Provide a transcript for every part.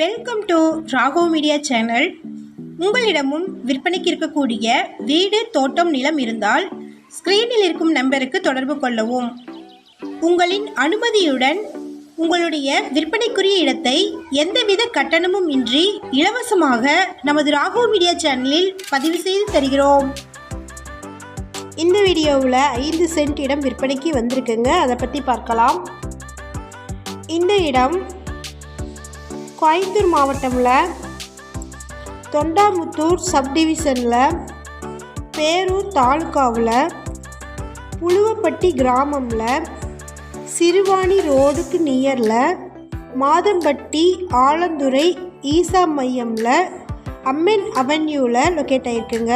Welcome to Rago media channel உங்களிடமும் விற்பனைக்கு இருக்கக்கூடிய வீடு தோட்டம் நிலம் இருந்தால் ஸ்க்ரீனில் இருக்கும் நம்பருக்கு தொடர்பு கொள்ளவும். உங்களின் அனுமதியுடன் உங்களுடைய விற்பனைக்குரிய இடத்தை எந்தவித கட்டணமும் இன்றி இலவசமாக நமது ராகோ மீடியா சேனலில் பதிவு செய்து தருகிறோம். இந்த வீடியோவில் ஐந்து சென்ட் இடம் விற்பனைக்கு வந்திருக்குங்க. அதை பற்றி பார்க்கலாம். இந்த இடம் கோயம்புத்தூர் மாவட்டமில் தொண்டாமுத்தூர் சப்டிவிஷனில் பேரூர் தாலுக்காவில் புழுவப்பட்டி கிராமமில் சிறுவாணி ரோடுக்கு நியரில் மாதம்பட்டி ஆலந்துறை ஈசா மையமில் அம்மன் அவென்யூவில் லொக்கேட் ஆகிருக்குங்க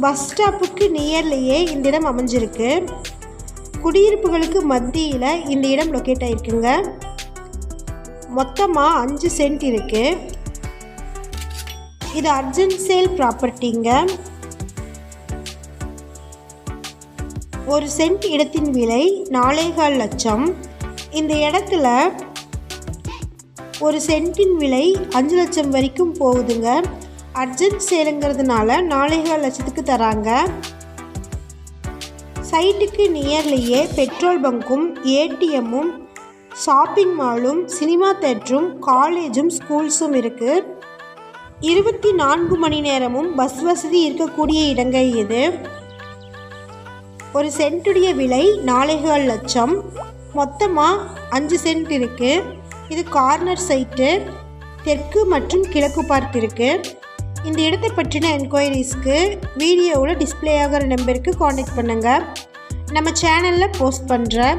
பஸ் ஸ்டாப்புக்கு நியர்லேயே இந்த இடம் அமைஞ்சிருக்கு. குடியிருப்புகளுக்கு மத்தியில் இந்த இடம் லொக்கேட் ஆகிருக்குங்க மொத்தமாக அஞ்சு சென்ட் இருக்குது இது அர்ஜென்ட் சேல் ப்ராப்பர்ட்டிங்க ஒரு சென்ட் இடத்தின் விலை நாலேகால் லட்சம். இந்த இடத்துல ஒரு சென்ட்டின் விலை அஞ்சு லட்சம் வரைக்கும் போகுதுங்க. அர்ஜென்ட் சேலுங்கிறதுனால நாலேகால் லட்சத்துக்கு தராங்க. சைட்டுக்கு நியர்லேயே பெட்ரோல் பங்க்கும் ஏடிஎம்மும் ஷாப்பிங் மாலும் சினிமா தேட்டரும் காலேஜும் ஸ்கூல்ஸும் இருக்குது இருபத்தி நான்கு மணி நேரமும் பஸ் வசதி இருக்கக்கூடிய இடங்க இது ஒரு சென்ட்டுடைய விலை நாலேகால் லட்சம். மொத்தமாக அஞ்சு சென்ட் இருக்குது இது கார்னர் சைட்டு. தெற்கு மற்றும் கிழக்கு பார்த்து இருக்குது இந்த இடத்தை பற்றின என்கொயரிஸ்க்கு வீடியோவில் டிஸ்பிளே ஆகிற நம்பருக்கு காண்டாக்ட் பண்ணுங்கள் நம்ம சேனலில் போஸ்ட் பண்ணுறேன்